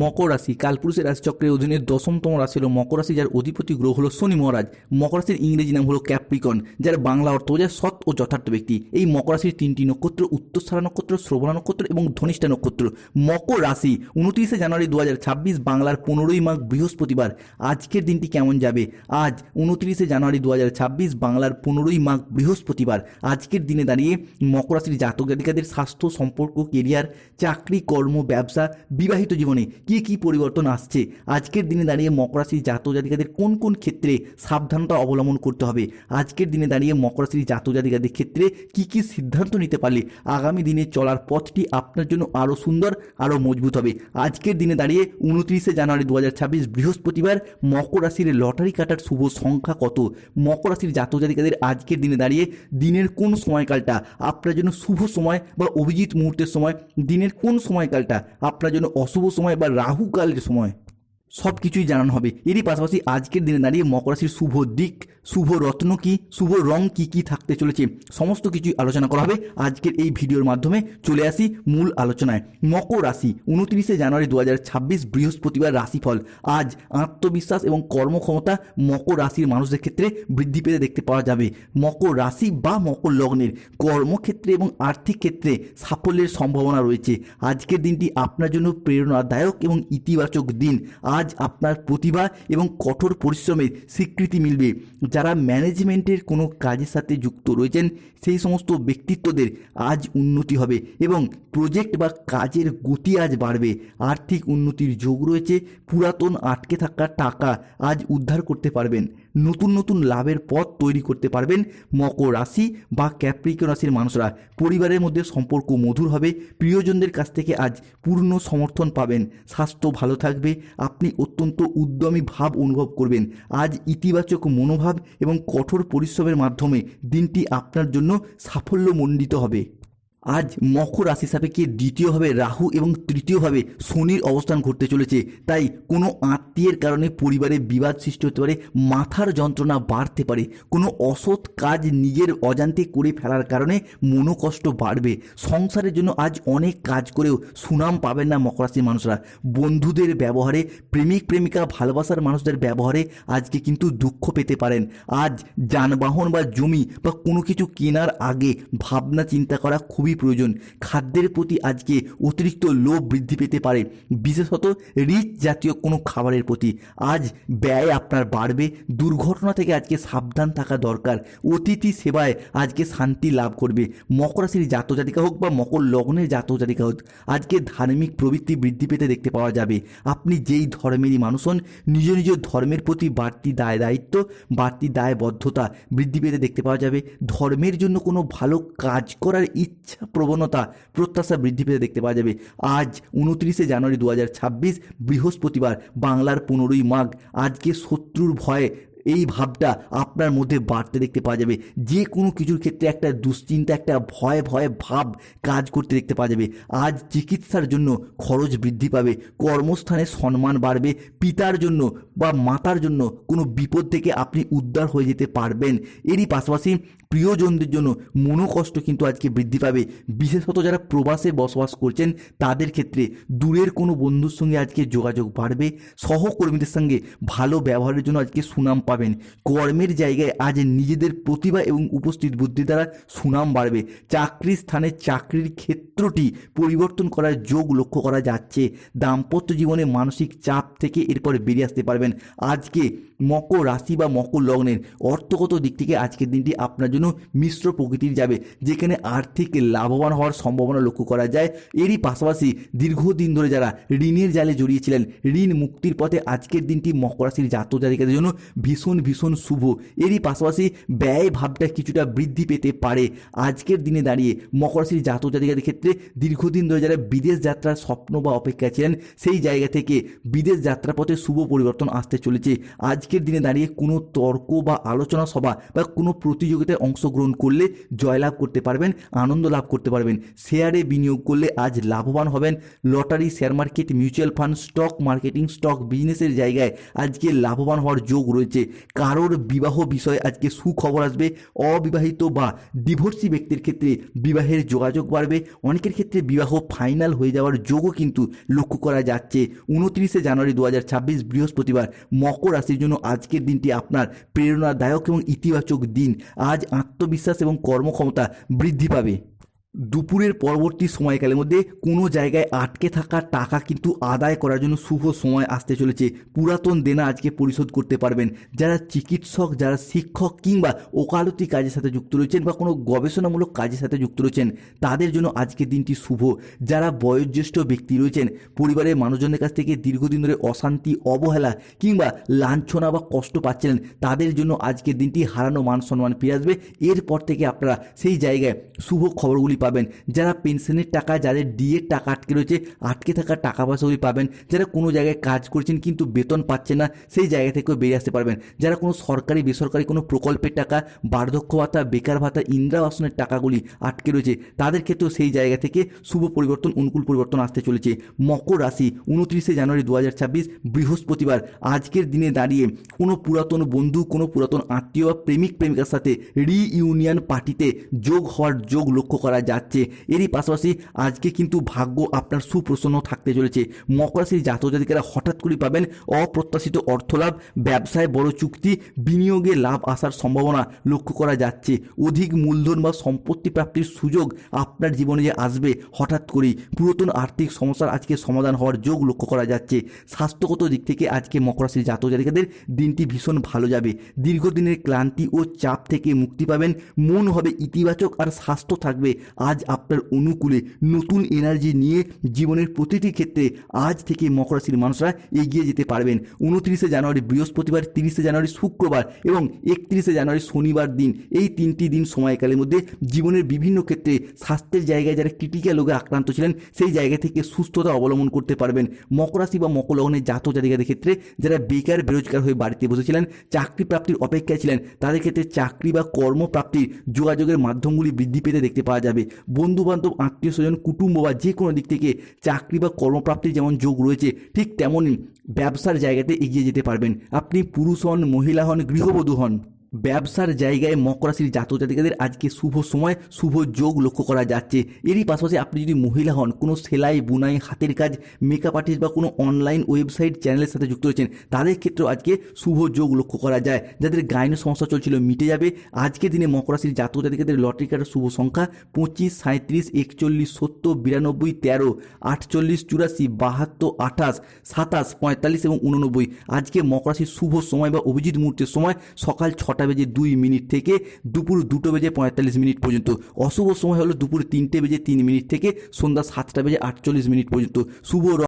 মকর রাশি কালপুরুষের রাশিচক্রের অধীনে দশমতম রাশি হলো মকর রাশি, যার অধিপতি গ্রহ হল শনি মহারাজ। মকর রাশির ইংরেজি নাম হলো ক্যাপ্রিকন, যার বাংলা অর্থ বোঝায় সৎ ও যথার্থ ব্যক্তি। এই মকর রাশির তিনটি নক্ষত্র, উত্তরসারা নক্ষত্র, শ্রবণা নক্ষত্র এবং ধনিষ্ঠা নক্ষত্র। মকর রাশি, উনত্রিশে জানুয়ারি দু হাজার ছাব্বিশ, বাংলার পনেরোই মাঘ বৃহস্পতিবার। আজকের দিনটি কেমন যাবে? আজ, উনত্রিশে জানুয়ারি দু হাজার ছাব্বিশ, বাংলার পনেরোই মাঘ বৃহস্পতিবার। আজকের দিনে দাঁড়িয়ে মকর রাশির জাতক জাতিকাদের স্বাস্থ্য, সম্পর্ক কেরিয়ার চাকরি, কর্ম, ব্যবসা, বিবাহিত জীবনে কি কি পরিবর্তন আসছে? আজকের দিনে দাঁড়িয়ে মকর রাশির জাতক জাতিকাদের কোন কোন ক্ষেত্রে সাবধানতা অবলম্বন করতে হবে? আজকের দিনে দাঁড়িয়ে মকর রাশির জাতক জাতিকাদের ক্ষেত্রে কি কি সিদ্ধান্ত নিতে পারলে আগামী দিনে চলার পথটি আপনার জন্য আরও সুন্দর, আরও মজবুত হবে? আজকের দিনে দাঁড়িয়ে উনত্রিশে জানুয়ারি দু হাজার ছাব্বিশ বৃহস্পতিবার মকর রাশির লটারি কাটার শুভ সংখ্যা কত? মকর রাশির জাতক জাতিকাদের আজকের দিনে দাঁড়িয়ে দিনের কোন সময়কালটা আপনার জন্য শুভ সময় বা অভিজিৎ মুহূর্তের সময়? দিনের কোন সময়কালটা আপনার জন্য অশুভ সময় বা রাহুকালের সময় সব কিছুই জানানো হবে। এরই পাশাপাশি আজকের দিনে দাঁড়িয়ে মকর রাশির শুভ দিক, শুভ রত্ন কি, শুভ রং কি কি থাকতে চলেছে, সমস্ত কিছুই আলোচনা করা হবে আজকের এই ভিডিওর মাধ্যমে। চলে আসি মূল আলোচনায়। মকর রাশি, উনত্রিশে জানুয়ারি দু হাজার ছাব্বিশ বৃহস্পতিবার রাশিফল। আজ আত্মবিশ্বাস এবং কর্মক্ষমতা মকর রাশির মানুষদের ক্ষেত্রে বৃদ্ধি পেতে দেখতে পাওয়া যাবে। মকর রাশি বা মকর লগ্নের কর্মক্ষেত্রে এবং আর্থিক ক্ষেত্রে সাফল্যের সম্ভাবনা রয়েছে। আজকের দিনটি আপনার জন্য প্রেরণাদায়ক এবং ইতিবাচক দিন। আজ আপনার প্রতিভা এবং কঠোর পরিশ্রমের স্বীকৃতি মিলবে। যারা ম্যানেজমেন্টের কোনো কাজের সাথে যুক্ত রয়েছেন, সেই সমস্ত ব্যক্তিত্বদের আজ উন্নতি হবে এবং প্রজেক্ট বা কাজের গতি আজ বাড়বে। আর্থিক উন্নতির যোগ রয়েছে, পুরাতন আটকে থাকা টাকা আজ উদ্ধার করতে পারবেন। নতুন নতুন লাভের পথ তৈরি করতে পারবেন মকর রাশি বা ক্যাপ্রিকন রাশির মানুষরা। পরিবারের মধ্যে সম্পর্ক মধুর হবে, প্রিয়জনদের কাছ থেকে আজ পূর্ণ সমর্থন পাবেন। স্বাস্থ্য ভালো থাকবে, আপনি অত্যন্ত উদ্যমী ভাব অনুভব করবেন। আজ ইতিবাচক মনোভাব এবং কঠোর পরিশ্রমের মাধ্যমে দিনটি আপনার জন্য সাফল্যমণ্ডিত হবে। আজ মকর রাশি সাপেক্ষে দ্বিতীয়ভাবে রাহু এবং তৃতীয়ভাবে শনির অবস্থান ঘটতে চলেছে। তাই কোনো আত্মীয়ের কারণে পরিবারে বিবাদ সৃষ্টি হতে পারে, মাথার যন্ত্রণা বাড়তে পারে, কোনো অসৎ কাজ নিজের অজান্তে করে ফেলার কারণে মনোকষ্ট বাড়বে। সংসারের জন্য আজ অনেক কাজ করেও সুনাম পাবেন না মকর রাশির মানুষরা। বন্ধুদের ব্যবহারে, প্রেমিক প্রেমিকা ভালোবাসার মানুষদের ব্যবহারে আজকে কিন্তু দুঃখ পেতে পারেন। আজ যানবাহন বা জমি বা কোনো কিছু কেনার আগে ভাবনা চিন্তা করা খুবই প্রয়োজন। খাদ্যের প্রতি আজকে অতিরিক্ত লোভ বৃদ্ধি পেতে পারে। বিশেষত রিচ জাতীয় কোনো খাবারের প্রতি। আজ ব্যয় আপনার বাড়বে। দুর্ঘটনা থেকে আজকে সাবধান থাকা দরকার। অতিথি সেবায় আজকে শান্তি লাভ করবে। মকর রাশির জাতজাতিকা হোক বা মকর লগ্নের জাতজাতিকা হোক, আজকে ধার্মিক প্রবৃত্তি বৃদ্ধি পেতে দেখতে পাওয়া যাবে। আপনি যেই ধর্মেরই মানুষ হন, নিজ নিজ ধর্মের প্রতি বাড়তি দায় দায়িত্ব, বাড়তি দায়বদ্ধতা বৃদ্ধি পেতে দেখতে পাওয়া যাবে। ধর্মের জন্য কোনো ভালো কাজ করার ইচ্ছা প্রবণতা, প্রত্যাশা বৃদ্ধি পেতে দেখতে পাওয়া যাবে। আজ উনত্রিশে জানুয়ারি দু হাজার ছাব্বিশ বৃহস্পতিবার বাংলার পনেরোই মাঘ। আজকে শত্রুর ভয়ে এই ভাবটা আপনার মধ্যে বাড়তে দেখতে পাওয়া যাবে। যে কোনো কিছুর ক্ষেত্রে একটা দুশ্চিন্তা, একটা ভয় ভয়, ভাব কাজ করতে দেখতে পাওয়া যাবে। আজ চিকিৎসার জন্য খরচ বৃদ্ধি পাবে, কর্মস্থানে সম্মান বাড়বে, পিতার জন্য বা মাতার জন্য কোনো বিপদ থেকে আপনি উদ্ধার হয়ে যেতে পারবেন। এরই পাশাপাশি প্রিয়জনদের জন্য মনোকষ্ট কিন্তু আজকে বৃদ্ধি পাবে। বিশেষত যারা প্রবাসে বসবাস করছেন, তাদের ক্ষেত্রে দূরের কোনো বন্ধুর সঙ্গে আজকে যোগাযোগ বাড়বে। সহকর্মীদের সঙ্গে ভালো ব্যবহারের জন্য আজকে সুনাম পাবেন। কর্মের জায়গায় আজ নিজেদের প্রতিভা এবং উপস্থিত বুদ্ধি দ্বারা সুনাম বাড়বে। চাকরির স্থানে চাকরির ক্ষেত্রটি পরিবর্তন করার যোগ লক্ষ্য করা যাচ্ছে। দাম্পত্য জীবনে মানসিক চাপ থেকে এরপরে বেরিয়ে আসতে পারবেন। আজকে মকর রাশি বা মকর লগ্নের অর্থগত দিক থেকে আজকের দিনটি আপনার জন্য মিশ্র প্রকৃতির যাবে, যেখানে আর্থিক লাভবান হওয়ার সম্ভাবনা লক্ষ্য করা যায়। এরই পাশাপাশি দীর্ঘদিন ধরে যারা ঋণের জালে জড়িয়েছিলেন ঋণ মুক্তির পথে আজকের দিনটি মকর রাশির জাতক জাতিকাদের জন্য ভীষণ ভীষণ ভীষণ শুভ। এরই পাশাপাশি ব্যয় ভাবটা কিছুটা বৃদ্ধি পেতে পারে। আজকের দিনে দাঁড়িয়ে মকর রাশির জাতক জাতিকাদের ক্ষেত্রে দীর্ঘদিন ধরে যারা বিদেশ যাত্রার স্বপ্ন বা অপেক্ষা ছিলেন, সেই জায়গা থেকে বিদেশ যাত্রা পথে শুভ পরিবর্তন আসতে চলেছে। আজকের দিনে দাঁড়িয়ে কোনো তর্ক বা আলোচনা সভা বা কোনো প্রতিযোগিতায় অংশগ্রহণ করলে জয়লাভ করতে পারবেন, আনন্দ লাভ করতে পারবেন। শেয়ারে বিনিয়োগ করলে আজ লাভবান হবেন lottery share market mutual fund stock marketing stock বিজনেসের জায়গায় আজকে লাভবান হওয়ার যোগ রয়েছে। কারোর বিবাহ বিষয়ে আজকে সুখবর আসবে, অবিবাহিত বা ডিভোর্সি ব্যক্তির ক্ষেত্রে বিবাহের যোগাযোগ বাড়বে। অনেকের ক্ষেত্রে বিবাহ ফাইনাল হয়ে যাওয়ার যোগও কিন্তু লক্ষ্য করা যাচ্ছে। উনত্রিশে জানুয়ারি দু হাজার ছাব্বিশ বৃহস্পতিবার মকর রাশির জন্য আজকের দিনটি আপনার প্রেরণাদায়ক এবং ইতিবাচক দিন। আজ আত্মবিশ্বাস এবং কর্মক্ষমতা বৃদ্ধি পাবে। দুপুরের পরবর্তী সময়কালের মধ্যে কোনো জায়গায় আটকে থাকা টাকা কিন্তু আদায় করার জন্য শুভ সময় আসতে চলেছে। পুরাতন দেনা আজকে পরিশোধ করতে পারবেন। যারা চিকিৎসক, যারা শিক্ষক কিংবা ওকালতি কাজের সাথে যুক্ত রয়েছেন বা কোনো গবেষণামূলক কাজের সাথে যুক্ত রয়েছেন, তাদের জন্য আজকের দিনটি শুভ। যারা বয়োজ্যেষ্ঠ ব্যক্তি রয়েছেন, পরিবারের মানুষজনের কাছ থেকে দীর্ঘদিন ধরে অশান্তি, অবহেলা কিংবা লাঞ্ছনা বা কষ্ট পাচ্ছিলেন, তাদের জন্য আজকের দিনটি হারানো মান সম্মান ফিরে আসবে। এরপর থেকে আপনারা সেই জায়গায় শুভ খবরগুলি পাবেন। যারা পেনশনের টাকা, যাদের ডিএর টাকা আটকে রয়েছে, আটকে থাকা টাকা পয়সাগুলি পাবেন। যারা কোনো জায়গায় কাজ করছেন কিন্তু বেতন পাচ্ছে না, সেই জায়গা থেকেও বেরিয়ে আসতে পারবেন। যারা কোনো সরকারি, বেসরকারি কোনো প্রকল্পের টাকা, বার্ধক্য ভাতা, বেকার ভাতা, ইন্দিরা আবাসনের টাকাগুলি আটকে রয়েছে, তাদের ক্ষেত্রেও সেই জায়গা থেকে শুভ পরিবর্তন, অনুকূল পরিবর্তন আসতে চলেছে। মকর রাশি, উনত্রিশে জানুয়ারি দু হাজার ছাব্বিশ, বৃহস্পতিবার। আজকের দিনে দাঁড়িয়ে কোনো পুরাতন বন্ধু, কোনো পুরাতন আত্মীয় বা প্রেমিক, প্রেমিকার সাথে রিইউনিয়ন পার্টিতে যোগ হওয়ার যোগ লক্ষ্য করা যাচ্ছে। এরই পাশাপাশি আজকে কিন্তু ভাগ্য আপনার সুপ্রসন্ন থাকতে চলেছে। মকর রাশির জাতক জাতিকারা হঠাৎ করে পাবেন অপ্রত্যাশিত অর্থলাভ, ব্যবসায় বড় চুক্তি, বিনিয়োগে লাভ আসার সম্ভাবনা লক্ষ্য করা যাচ্ছে। অধিক মূলধন বা সম্পত্তি প্রাপ্তির সুযোগ আপনার জীবনে যে আসবে হঠাৎ করেই। পুরাতন আর্থিক সমস্যার আজকে সমাধান হওয়ার যোগ লক্ষ্য করা যাচ্ছে। স্বাস্থ্যগত দিক থেকে আজকে মকর রাশির জাতক জাতিকাদের দিনটি ভীষণ ভালো যাবে। দীর্ঘদিনের ক্লান্তি ও চাপ থেকে মুক্তি পাবেন। মন হবে ইতিবাচক আর স্বাস্থ্য থাকবে। আজ আপনার অনুকূলে নতুন এনার্জি নিয়ে জীবনের প্রতিটি ক্ষেত্রে আজ থেকে মকর রাশির মানুষরা এগিয়ে যেতে পারবেন। উনত্রিশে জানুয়ারি বৃহস্পতিবার, তিরিশে জানুয়ারি শুক্রবার এবং একত্রিশে জানুয়ারি শনিবার দিন। এই তিনটি দিন সময়কালের মধ্যে জীবনের বিভিন্ন ক্ষেত্রে স্বাস্থ্যের জায়গায় যারা ক্রিটিক্যাল রোগে আক্রান্ত ছিলেন, সেই জায়গা থেকে সুস্থতা অবলম্বন করতে পারবেন। মকর রাশি বা মকর লগ্নের জাতক জাতিকাদের ক্ষেত্রে যারা বেকার, বেরোজগার হয়ে বাড়িতে বসেছিলেন, চাকরি প্রাপ্তির অপেক্ষায় ছিলেন, তাদের ক্ষেত্রে চাকরি বা কর্মপ্রাপ্তির যোগাযোগের মাধ্যমগুলি বৃদ্ধি পেতে দেখতে পাওয়া যাবে। বন্ধু বান্ধব আত্মীয় স্বজন কুটুম্ব বা যে কোনো দিক থেকে চাকরি বা কর্মপ্রাপ্তির যেমন যোগ রয়েছে, ঠিক তেমনই ব্যবসার জায়গাতে এগিয়ে যেতে পারবেন। আপনি পুরুষ হন, মহিলা হন, গৃহবধূ হন। ব্যবসার জায়গায় মকর রাশির জাতক জাতিকাদের আজকে শুভ সময়, শুভ যোগ লক্ষ্য করা যাচ্ছে। এরই পাশাপাশি আপনি যদি মহিলা হন, কোনো সেলাই, বুনাই, হাতের কাজ মেকআপ আর্টিস্ট বা কোনো অনলাইন ওয়েবসাইট চ্যানেলের সাথে যুক্ত রয়েছেন, তাদের ক্ষেত্রেও আজকে শুভ যোগ লক্ষ্য করা যায়। যাদের গাইনের সমস্যা চলছিল, মিটে যাবে। আজকের দিনে মকর রাশির জাতক জাতিকাদের লটারি কার্ডের শুভ সংখ্যা পঁচিশ সাঁত্রিশ একচল্লিশ, সত্তর, বিরানব্বই, তেরো, আটচল্লিশ, চুরাশি, বাহাত্তর, আঠাশ, সাতাশ, পঁয়তাল্লিশ এবং উননব্বই। আজকে মকর রাশির শুভ সময় বা অভিজিৎ মুহূর্তের সময় সকাল ছটা বেজে দুই মিনিট থেকে দুপুর দুটো বেজে পঁয়তাল্লিশ মিনিট পর্যন্ত। অশুভ সময় হলো দুপুর তিনটে বেজে তিন মিনিট থেকে সন্ধ্যা সাতটা বেজে আটচল্লিশ মিনিট পর্যন্ত। শুভ